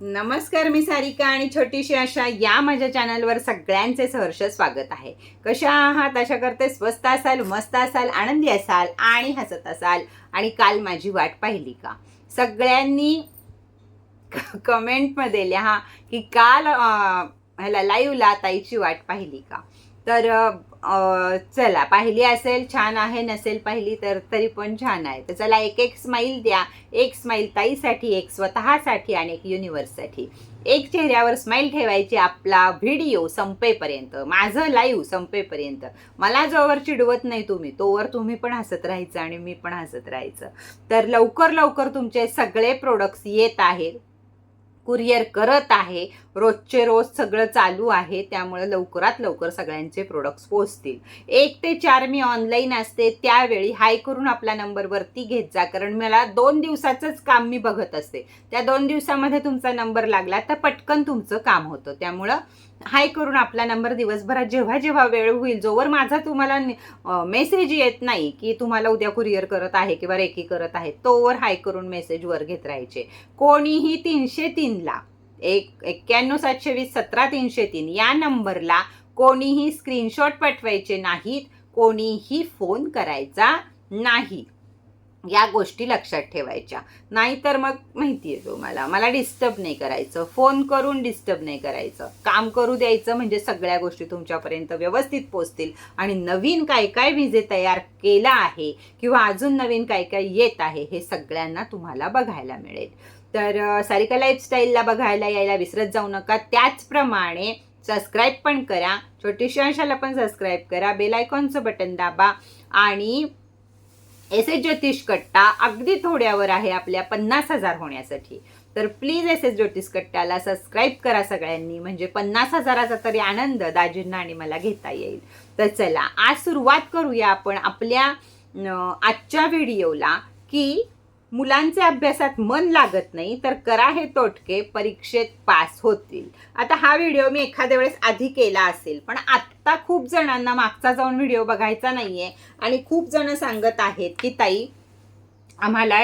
नमस्कार मी सारिका आणि छोटीशी अशा या माझ्या चॅनलवर सगळ्यांचे सहर्ष स्वागत आहे. कशा आहात? आशा करते स्वस्त असाल मस्त असाल आनंदी असाल आणि हसत असाल. आणि काल माझी वाट पाहिली का? सगळ्यांनी कमेंटमध्ये लिहा की काल ह्याला लाईव्हला ताईची वाट पाहिली का? तर चला पाहिली असेल छान आहे नसेल पाहिली तर तरी पण छान आहे. तर चला एक एक स्माईल द्या. एक स्माईल ताईसाठी एक स्वतःसाठी आणि एक युनिवर्ससाठी एक चेहऱ्यावर स्माईल ठेवायची आपला व्हिडिओ संपेपर्यंत माझं लाईव्ह संपेपर्यंत. मला जोवर चिडवत नाही तुम्ही तोवर तुम्ही पण हसत राहायचं आणि मी पण हसत राहायचं. तर लवकर लवकर तुमचे सगळे प्रोडक्ट्स येत आहेत. कुरिअर करत आहे. रोजचे रोज सगळं चालू आहे. त्यामुळे लवकरात लवकर सगळ्यांचे प्रोडक्ट्स पोहोचतील. एक ते चार मी ऑनलाईन असते. त्यावेळी हाय करून आपला नंबरवरती घेत जा. कारण मला दोन दिवसाचंच काम मी बघत असते. त्या दोन दिवसामध्ये तुमचा नंबर लागला तर पटकन तुमचं काम होतं. त्यामुळं हाय करून आपला नंबर दिवसभरात जेव्हा जेव्हा वेळ होईल जोवर माझा तुम्हाला मेसेज येत नाही की तुम्हाला उद्या कुरिअर करत आहे किंवा रेकी करत आहे तोवर हाय करून मेसेजवर घेत राहायचे. कोणीही तीनशे तीनला एक एक्क्याण्णव सातशे वीस सतरा तीनशे तीन या नंबरला कोणीही स्क्रीनशॉट पाठवायचे नाहीत कोणीही फोन करायचा नाही. या गोष्टी लक्षात ठेवायच्या. नाहीतर मग माहिती आहे तुम्हाला मला डिस्टर्ब नाही करायचं. फोन करून डिस्टर्ब नाही करायचं. काम करू द्यायचं म्हणजे सगळ्या गोष्टी तुमच्यापर्यंत व्यवस्थित पोचतील आणि नवीन काय काय विजे तयार केला आहे किंवा अजून नवीन काय काय येत आहे हे सगळ्यांना तुम्हाला बघायला मिळेल. तर सारिका लाईफस्टाईलला बघायला यायला विसरत जाऊ नका. त्याचप्रमाणे सबस्क्राईब पण करा. छोटीशी अंशाला पण सबस्क्राईब करा. बेल आयकॉनचं बटन दाबा. आणि एस एस ज्योतिष कट्टा अगदी थोड्यावर आहे आपल्या पन्नास हजार होण्यासाठी. तर प्लीज एस एस ज्योतिष कट्ट्याला सबस्क्राईब करा सगळ्यांनी. म्हणजे पन्नास हजाराचा तरी आनंद दाजींना आणि मला घेता येईल. तर चला आज सुरुवात करूया आपण आपल्या आजच्या व्हिडिओला की मुलांचे अभ्यासात मन लागत नाही तर करा हे तोटके परीक्षेत पास होतील. आता हा व्हिडिओ मी एखाद्या वेळेस आधी केला असेल पण आत्ता खूप जणांना मागचा जाऊन व्हिडिओ बघायचा नाहीये. आणि खूप जण सांगत आहेत की ताई आम्हाला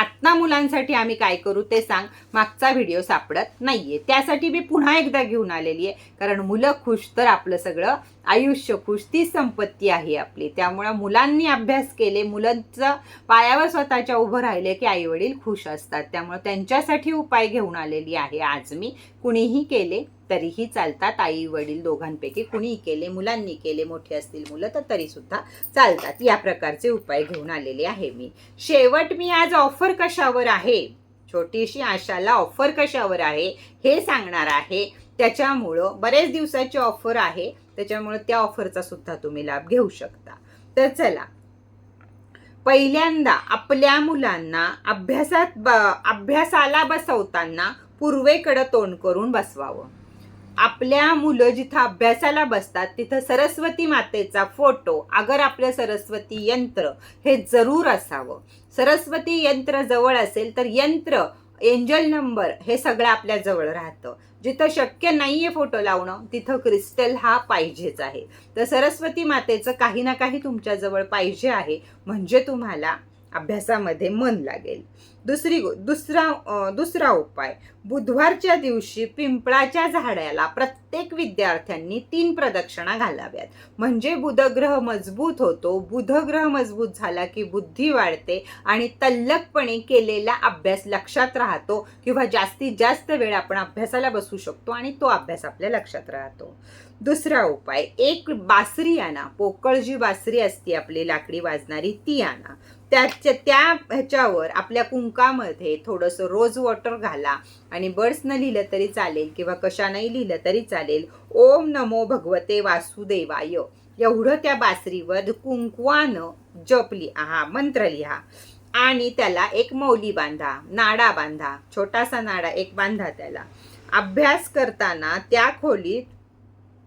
आत्ता मुलांसाठी आम्ही काय करू ते सांग. मागचा व्हिडिओ सापडत नाहीये. त्यासाठी मी पुन्हा एकदा घेऊन आलेली आहे. कारण मुलं खुश तर आपलं सगळं. आयुष्य खुश ती संपत्ती आहे आपली. त्यामुळं मुलांनी अभ्यास केले मुलांचं पायावर स्वतःच्या उभं राहिले की आई वडील खुश असतात. त्यामुळं त्यांच्यासाठी उपाय घेऊन आलेली आहे. आज मी कुणीही केले तरीही चालतात. आई वडील दोघांपैकी कुणी केले मुलांनी केले मोठे असतील मुलं तर तरी सुद्धा चालतात. या प्रकारचे उपाय घेऊन आलेले आहे मी. शेवट मी आज ऑफर कशावर आहे? छोटीशी आशाला ऑफर कशावर आहे? हे सांगणार आहे. त्याच्यामुळं बरेच दिवसाची ऑफर आहे. त्याच्यामुळं त्या ऑफरचा सुद्धा तुम्ही लाभ घेऊ शकता. तर चला. पहिल्यांदा आपल्या मुलांना अभ्यासात ब अभ्यासाला बसवताना पूर्वेकडं तोंड करून बसवावं. आपल्या मुलं जिथं अभ्यासाला बसतात तिथं सरस्वती मातेचा फोटो अगर आपलं सरस्वती यंत्र हे जरूर असावं. सरस्वती यंत्र जवळ असेल तर यंत्र एंजल नंबर हे सगळं आपल्या जवळ राहतं. जिथं शक्य नाहीये फोटो लावणं तिथं क्रिस्टल हा पाहिजेच आहे. तर सरस्वती मातेचं काही ना काही तुमच्याजवळ पाहिजे आहे. म्हणजे तुम्हाला अभ्यासामध्ये मन लागेल. दुसरी दुसरा दुसरा उपाय बुधवारच्या दिवशी पिंपळाच्या झाडाला प्रत्येक विद्यार्थ्यांनी तीन प्रदक्षिणा घालाव्यात. म्हणजे बुधग्रह मजबूत होतो बुधग्रह मजबूत झाला की बुद्धी वाढते आणि तल्लकपणे केलेला अभ्यास लक्षात राहतो किंवा जास्तीत जास्त वेळ आपण अभ्यासाला बसू शकतो आणि तो अभ्यास आपल्या लक्षात राहतो. दुसरा उपाय एक बासरी आणा पोकळ जी बासरी असते आपली लाकडी वाजणारी ती आणा. त्याच्या त्या ह्याच्यावर आपल्या कुंकामध्ये थोडंसं रोज वॉटर घाला आणि बर्ड्सनं लिहिलं तरी चालेल किंवा कशानंही लिहिलं तरी चालेल ओम नमो भगवते वासुदेवाय. एवढं त्या बासरीवर कुंकवानं जप लिहा हा मंत्र लिहा. आणि त्याला एक मौली बांधा नाडा बांधा छोटासा नाडा एक बांधा त्याला. अभ्यास करताना त्या खोलीत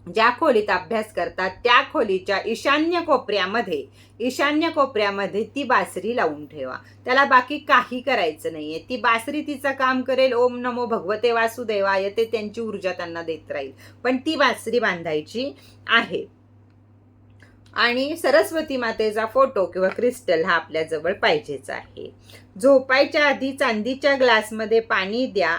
ज्या खोलीत अभ्यास करतात त्या खोलीच्या ईशान्य कोपऱ्यामध्ये ईशान्य कोपऱ्यामध्ये ती बासरी लावून ठेवा. त्याला बाकी काही करायचं नाहीये. ती बासरी तिचं काम करेल. ओम नमो भगवते वासुदेवाय ते त्यांची ऊर्जा त्यांना देत राहील. पण ती बासरी बांधायची आहे. आणि सरस्वती मातेचा फोटो किंवा क्रिस्टल हा आपल्याजवळ पाहिजेच आहे. झोपायच्या आधी चांदीच्या ग्लासमध्ये पाणी द्या.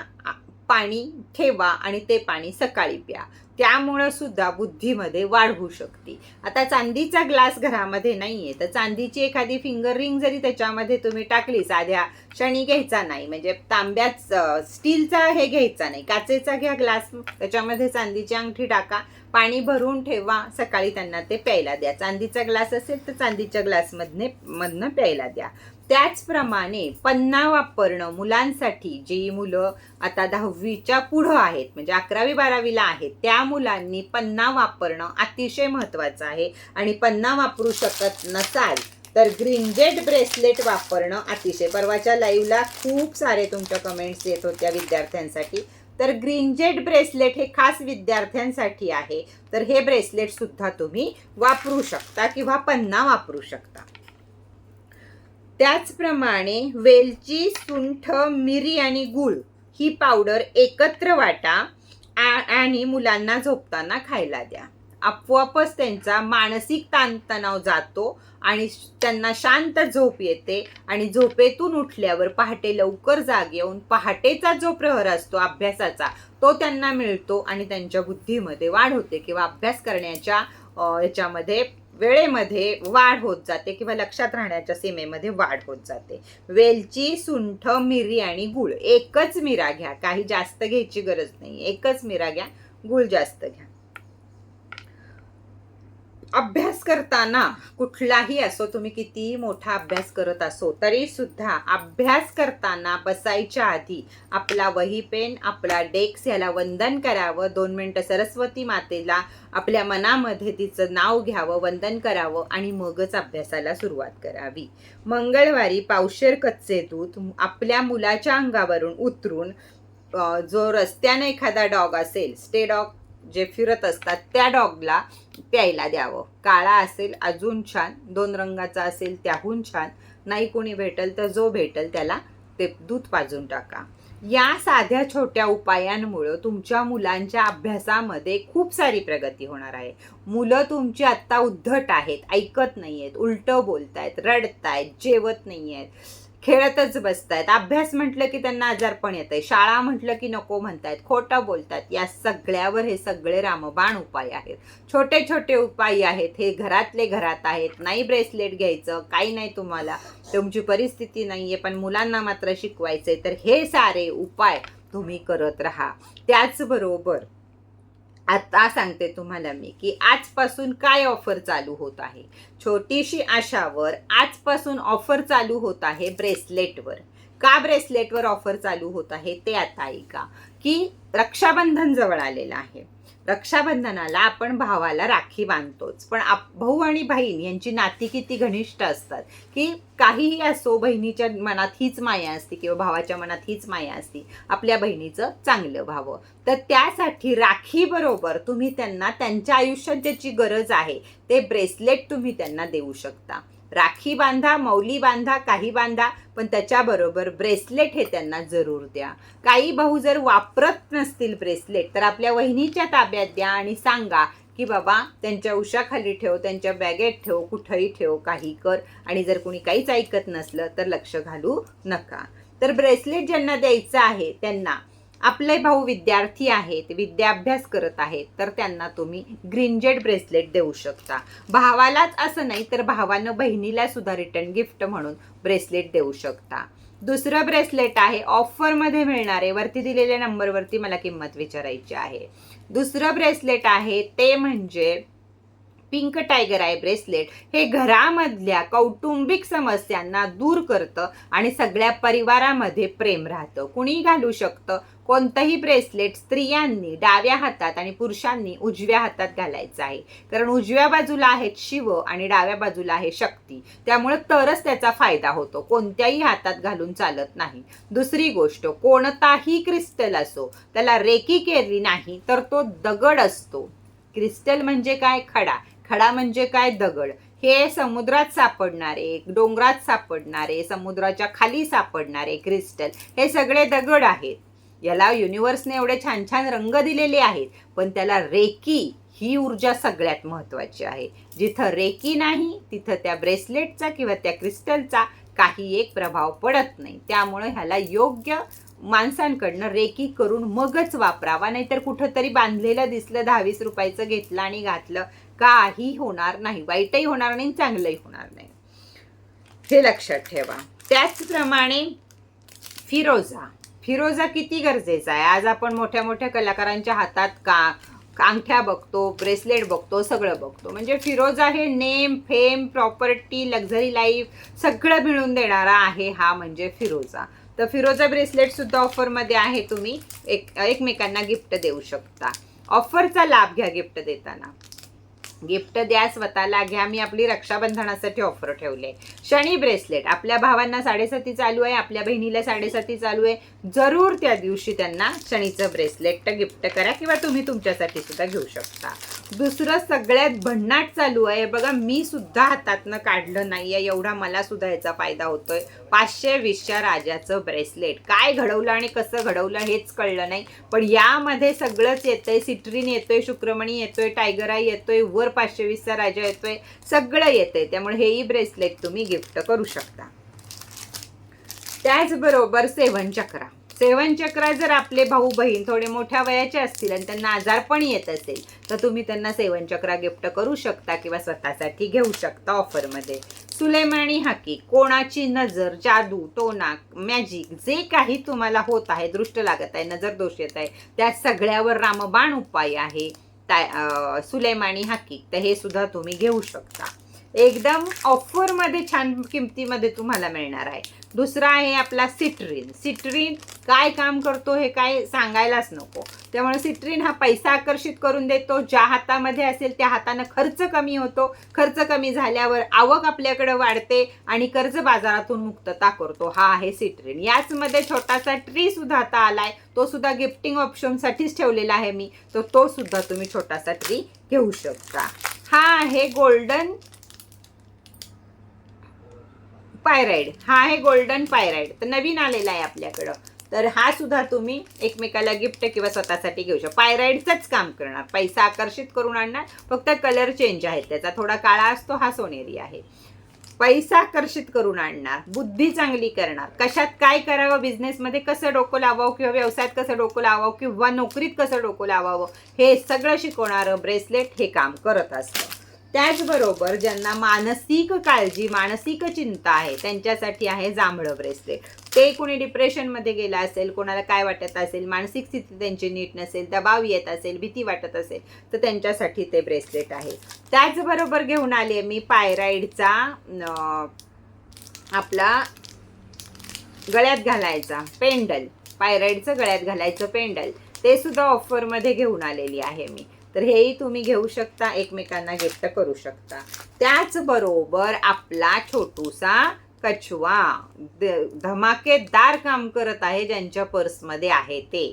पाणी ठेवा आणि ते पाणी सकाळी प्या. त्यामुळं सुद्धा बुद्धीमध्ये वाढ होऊ शकते. आता चांदीचा ग्लास घरामध्ये नाही आहे तर चांदीची एखादी फिंगर रिंग जरी त्याच्यामध्ये तुम्ही टाकली साध्या क्षणी घ्यायचा नाही. म्हणजे तांब्याच स्टीलचा हे घ्यायचा नाही. काचेचा घ्या ग्लास त्याच्यामध्ये चांदीची अंगठी टाका. पाणी भरून ठेवा. सकाळी त्यांना ते प्यायला द्या. चांदीचा ग्लास असेल तर चांदीच्या ग्लासमधने मधनं प्यायला द्या. त्याचप्रमाणे पन्ना वापरणं मुलांसाठी जी मुलं आता दहावीच्या पुढं आहेत म्हणजे अकरावी बारावीला आहेत त्या मुलांनी पन्ना वापरणं अतिशय महत्त्वाचं आहे. आणि पन्ना वापरू शकत नसाल तर ग्रीनजेट ब्रेसलेट वापरणं अतिशय. परवाच्या लाईव्हला खूप सारे तुमच्या कमेंट्स येत होत्या विद्यार्थ्यांसाठी. तर ग्रीनजेट ब्रेसलेट हे खास विद्यार्थ्यांसाठी आहे. तर हे ब्रेसलेटसुद्धा तुम्ही वापरू शकता किंवा पन्ना वापरू शकता. त्याचप्रमाणे वेलची सुंठ मिरी आणि गूळ ही पावडर एकत्र वाटा आणि मुलांना झोपताना खायला द्या. आपोआपच त्यांचा मानसिक ताणतणाव जातो आणि श- त्यांना शांत झोप येते आणि झोपेतून उठल्यावर पहाटे लवकर जाग येऊन पहाटेचा जो प्रहर असतो अभ्यासाचा तो त्यांना मिळतो आणि त्यांच्या बुद्धीमध्ये वाढ होते किंवा अभ्यास करण्याच्या याच्यामध्ये वेळेमध्ये वाढ होत जाते किंवा लक्षात राहण्याच्या सीमेमध्ये वाढ होत जाते. वेलची सुंठ मिरी आणि गुळ. एकच मिरा घ्या. काही जास्त घ्यायची गरज नाही. एकच मिरा घ्या. गुळ जास्त घ्या. अभ्यास करताना कुठलाही असो तुम्ही कितीही मोठा अभ्यास करत असो तरी सुद्धा अभ्यास करताना बसायच्या आधी आपला वही पेन आपला डेक्स याला वंदन करावं दोन मिनटं सरस्वती मातेला आपल्या मनामध्ये तिचं नाव घ्यावं वंदन करावं आणि मगच अभ्यासाला सुरुवात करावी. मंगळवारी पावशेर कच्चे दूध आपल्या मुलाच्या अंगावरून उतरून जो रस्त्याने एखादा डॉग असेल स्टे डॉग जे फिरत असतात त्या डॉगला प्यायला द्यावं. काळा असेल अजून छान. दोन रंगाचा असेल त्याहून छान. नाही कोणी भेटल तर जो भेटल त्याला ते दूध पाजून टाका. या साध्या छोट्या उपायांमुळं तुमच्या मुलांच्या अभ्यासामध्ये खूप सारी प्रगती होणार आहे. मुलं तुमची आत्ता उद्धट आहेत ऐकत नाही आहेत उलटं बोलतायत रडतायत जेवत नाही आहेत खेळतच बसतायत. अभ्यास म्हटलं की त्यांना आजारपण येत आहे शाळा म्हटलं की नको म्हणतायत. खोटं बोलतात या सगळ्यावर हे सगळे रामबाण उपाय आहेत. छोटे छोटे उपाय आहेत. हे घरातले घरात आहेत. नाही ब्रेसलेट घ्यायचं काही नाही तुम्हाला. तुमची परिस्थिती नाही आहे पण मुलांना मात्र शिकवायचं आहे तर हे सारे उपाय तुम्ही करत राहा. त्याचबरोबर आता सांगते तुम्हाला मी की आजपासून काय ऑफर चालू होत आहे. छोटीशी आशावर आजपासून ऑफर चालू होत आहे ब्रेसलेटवर का ब्रेसलेटवर ऑफर चालू होत आहे ते आता ऐका. की रक्षाबंधन जवळ आलेलं आहे. रक्षाबंधनाला आपण भावाला राखी बांधतोच. पण आप भाऊ आणि बहीण यांची नाती किती घनिष्ठ असतात की काहीही असो बहिणीच्या मनात हीच माया असते किंवा भावाच्या मनात हीच माया असते आपल्या बहिणीचं चांगलं व्हावं. तर त्यासाठी राखी बरोबर तुम्ही त्यांना त्यांच्या आयुष्यात ज्याची गरज आहे ते ब्रेसलेट तुम्ही त्यांना देऊ शकता. राखी बांधा मौली बांधा काही बांधा पण त्याच्याबरोबर ब्रेसलेट हे त्यांना जरूर द्या. काही भाऊ जर वापरत नसतील ब्रेसलेट तर आपल्या वहिनीच्या ताब्यात द्या आणि सांगा की बाबा त्यांच्या उशाखाली ठेव त्यांच्या बॅगेत ठेव कुठंही ठेव काही कर. आणि जर कोणी काहीच ऐकत नसलं तर लक्ष घालू नका. तर ब्रेसलेट ज्यांना द्यायचं आहे त्यांना आपले भाऊ विद्यार्थी आहेत विद्याभ्यास करत आहेत तर त्यांना तुम्ही ग्रीनजेट ब्रेसलेट देऊ शकता. भावालाच असं नाही तर भावानं बहिणीला सुद्धा रिटर्न गिफ्ट म्हणून ब्रेसलेट देऊ शकता. दुसरं ब्रेसलेट आहे ऑफरमध्ये मिळणारे वरती दिलेल्या नंबरवरती मला किंमत विचारायची आहे. दुसरं ब्रेसलेट आहे ते म्हणजे पिंक टायगर आय ब्रेसलेट हे घरामधल्या कौटुंबिक समस्यांना दूर करतं आणि सगळ्या परिवारामध्ये प्रेम राहतं. कुणी घालू शकतं. कोणतंही ब्रेसलेट स्त्रियांनी डाव्या हातात आणि पुरुषांनी उजव्या हातात घालायचं आहे. कारण उजव्या बाजूला आहेत शिव आणि डाव्या बाजूला आहे शक्ती. त्यामुळे तरच त्याचा फायदा होतो. कोणत्याही हातात घालून चालत नाही. दुसरी गोष्ट कोणताही क्रिस्टल असो त्याला रेकी केली नाही तर तो दगड असतो. क्रिस्टल म्हणजे काय? खडा. खडा म्हणजे काय? दगड. हे समुद्रात सापडणारे डोंगरात सापडणारे समुद्राच्या खाली सापडणारे क्रिस्टल हे सगळे दगड आहेत. याला युनिव्हर्सने एवढे छान छान रंग दिलेले आहेत पण त्याला रेकी ही ऊर्जा सगळ्यात महत्त्वाची आहे. जिथं रेकी नाही तिथं त्या ब्रेसलेटचा किंवा त्या क्रिस्टलचा काही एक प्रभाव पडत नाही. त्यामुळे ह्याला योग्य माणसांकडनं रेकी करून मगच वापरावा. नाहीतर कुठंतरी बांधलेलं दिसलं दहावीस रुपयाचं घेतलं आणि घातलं. काही होणार नाही वाईटही होणार नाही चांगलंही होणार नाही. हे लक्षात ठेवा. त्याचप्रमाणे फिरोजा फिरोजा किती गरजेचा आहे? आज आपण मोठ्या मोठ्या कलाकारांच्या हातात का अंगठ्या बघतो ब्रेसलेट बघतो सगळं बघतो. म्हणजे फिरोजा हे name fame property luxury life सगळं मिळून देणारा आहे हा म्हणजे फिरोजा तर फिरोजा ब्रेसलेटसुद्धा ऑफरमध्ये आहे तुम्ही. एक एकमेकांना गिफ्ट देऊ शकता. ऑफरचा लाभ घ्या गिफ्ट देताना. गिफ्ट द्या स्वतःला घ्या. मी आपली रक्षाबंधनासाठी ऑफर ठेवले. शनी ब्रेसलेट आपल्या भावांना साडेसाती चालू आहे आपल्या बहिणीला साडेसाती चालू आहे. जरूर त्या दिवशी त्यांना शनीचं ब्रेसलेट गिफ्ट करा किंवा तुम्ही तुमच्यासाठी सुद्धा घेऊ शकता. दुसरं सगळ्यात भन्नाट चालू आहे. बघा मी सुद्धा हातातनं काढलं नाही आहे एवढा मला सुद्धा याचा फायदा होतोय. पाचशे वीसच्या राजाचं ब्रेसलेट काय घडवलं आणि कसं घडवलं हेच कळलं नाही. पण यामध्ये सगळंच येतंय. सिट्रीन येतोय शुक्रमणी येतोय टायगर आय येतोय वर पाचशे वीसचा राजा येतोय सगळं येतंय. त्यामुळे हेही ब्रेसलेट तुम्ही गिफ्ट करू शकता. त्याचबरोबर सेवन चक्रा. सेवन चक्रा जर आपले भाऊ बहीण थोडे मोठ्या वयाचे असतील आणि त्यांना आजारपण येत असेल तर तुम्ही त्यांना सेवन चक्रा गिफ्ट करू शकता किंवा स्वतःसाठी घेऊ शकता ऑफरमध्ये सुलेमानी हाकी कोणाची नजर जादू टोना मॅजिक जे काही तुम्हाला होत आहे दृष्ट लागत आहे नजर दोष येत आहे त्या सगळ्यावर रामबाण उपाय आहे. ताय सुलेमानी हाकी. तर हे सुद्धा तुम्ही घेऊ शकता. एकदम ऑफरमध्ये छान किमतीमध्ये तुम्हाला मिळणार आहे. दुसरा आहे आपला सिट्रीन. सिट्रीन काय काम करतो हे काय सांगायलाच नको. त्यामुळे सिट्रीन हा पैसा आकर्षित करून देतो. ज्या हातामध्ये असेल त्या हातानं खर्च कमी होतो. खर्च कमी झाल्यावर आवक आपल्याकडे वाढते आणि कर्ज बाजारातून मुक्तता करतो. हा आहे सिट्रीन. याचमध्ये छोटासा ट्री सुद्धा आता आलाय. तो सुद्धा गिफ्टिंग ऑप्शनसाठीच ठेवलेला आहे मी. तर तो सुद्धा तुम्ही छोटासा ट्री घेऊ शकता. हा आहे गोल्डन पायराईड. हा आहे गोल्डन पायराईड. तर नवीन आलेला आहे आपल्याकडं. तर हा सुद्धा तुम्ही एकमेकाला गिफ्ट किंवा स्वतःसाठी घेऊ शकता. पायराईडचंच काम करणार. पैसा आकर्षित करून आणणार. फक्त कलर चेंज आहे त्याचा. थोडा काळा असतो हा सोनेरी आहे. पैसा आकर्षित करून आणणार. बुद्धी चांगली करणार. कशात काय करावं? बिझनेसमध्ये कसं डोकं लावावं? किंवा व्यवसायात कसं डोकं लावावं? किंवा नोकरीत कसं डोकं लावावं? हे सगळं शिकवणारं ब्रेसलेट हे काम करत असतं. त्याचबरोबर ज्यांना मानसिक काळजी मानसिक चिंता आहे त्यांच्यासाठी आहे जांभळं ब्रेसलेट. ते कोणी डिप्रेशनमध्ये गेला असेल कोणाला काय वाटत असेल मानसिक स्थिती त्यांची नीट नसेल दबाव येत असेल भीती वाटत असेल तर त्यांच्यासाठी ते ब्रेसलेट आहे. त्याचबरोबर घेऊन आले मी पायराईडचा आपला गळ्यात घालायचा पेंडल. पायराईडचं गळ्यात घालायचं पेंडल. ते सुद्धा ऑफरमध्ये घेऊन आलेली आहे मी. तर हेही तुम्ही घेऊ शकता एकमेकांना गिफ्ट करू शकता. त्याचबरोबर आपला छोटूसा कछवा धमाकेदार काम करत आहे ज्यांच्या पर्समध्ये आहे ते.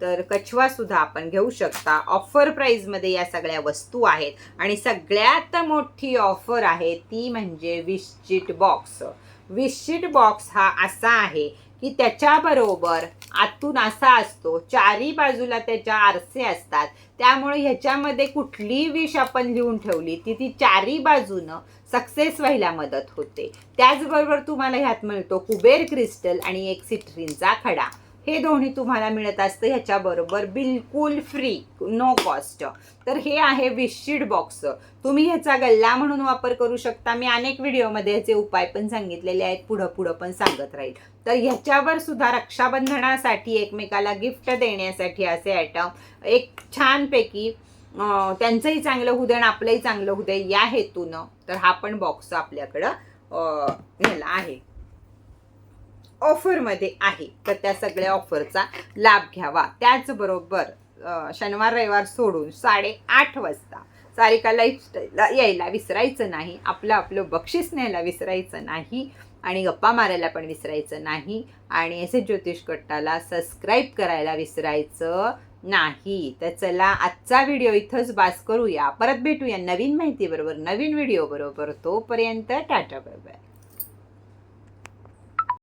तर कछवा सुद्धा आपण घेऊ शकता. ऑफर प्राईजमध्ये या सगळ्या वस्तू आहेत. आणि सगळ्यात मोठी ऑफर आहे ती म्हणजे विशचिट बॉक्स विशचिट बॉक्स हा असा आहे की त्याच्याबरोबर आतून असा असतो चारी बाजूला त्याच्या आरसे असतात. त्यामुळे ह्याच्यामध्ये कुठली विष आपण लिहून ठेवली ती ती चारी बाजूनं सक्सेस व्हायला मदत होते. त्याचबरोबर तुम्हाला ह्यात मिळतो कुबेर क्रिस्टल आणि एक सिट्रीनचा खडा. हे दोन्ही तुम्हाला मिळत असतं ह्याच्याबरोबर. बिलकुल फ्री नो कॉस्ट तर हे आहे विशशीड बॉक्स तुम्ही ह्याचा गल्ला म्हणून वापर करू शकता. मी अनेक व्हिडिओमध्ये ह्याचे उपाय पण सांगितलेले आहेत. पुढं पुढं पण सांगत राहील. तर ह्याच्यावर सुद्धा रक्षाबंधनासाठी एकमेकाला गिफ्ट देण्यासाठी असे आयटम एक छानपैकी त्यांचंही चांगलं होऊ दे आणि आपलंही चांगलं होऊ दे या हेतूनं तर हा पण बॉक्स आपल्याकडं नेला आहे. ऑफरमध्ये आहे. तर त्या सगळ्या ऑफरचा लाभ घ्यावा. त्याचबरोबर शनिवार रविवार सोडून साडेआठ वाजता सारिका लाईफस्टाईलला यायला विसरायचं नाही. आपलं आपलं बक्षीस न्यायला विसरायचं नाही आणि गप्पा मारायला पण विसरायचं नाही आणि एस ज्योतिष कट्टाला सबस्क्राईब करायला विसरायचं नाही. तर चला आजचा व्हिडिओ इथंच बास करूया. परत भेटूया नवीन माहितीबरोबर नवीन व्हिडिओबरोबर तोपर्यंत टाटा बाय.